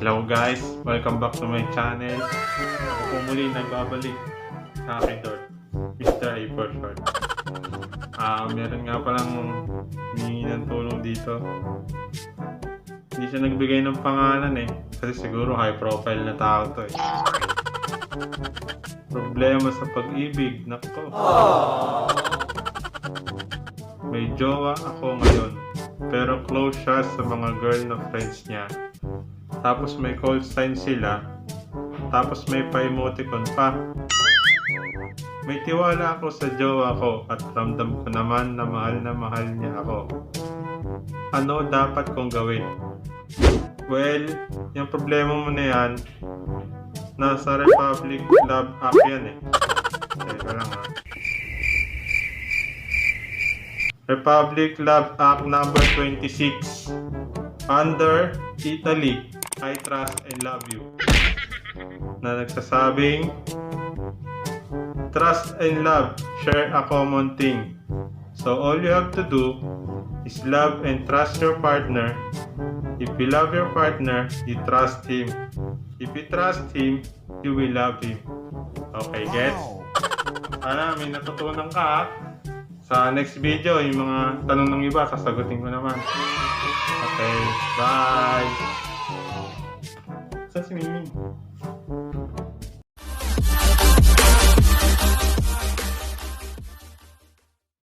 Hello guys, welcome back to my channel. Ako po muli nagbabalik sa akin doon. Mr. A for short. Ah, meron nga palang humingi ng tulong dito. Hindi siya nagbigay ng pangalan eh. Kasi siguro high profile na tao to eh. Problema sa pag-ibig. Nako. May jowa ako ngayon. Pero close siya sa mga girl na friends niya. Tapos may call sign sila. Tapos may pa-emoticon pa. May tiwala ako sa jowa ko at ramdam ko naman na mahal na mahal niya ako. Ano dapat kong gawin? Well, yung problema mo na yan, nasa Republic Love app yan eh. Teka lang ah. Republic Love Act number 26 under Italy I trust and love you. Na nagsasabing trust and love share a common thing. So all you have to do is love and trust your partner. If you love your partner you trust him. If you trust him you will love him. Okay gets? Sana may natutunan ka ha? Sa next video, yung mga tanong ng iba, sasagutin ko naman. Okay, bye!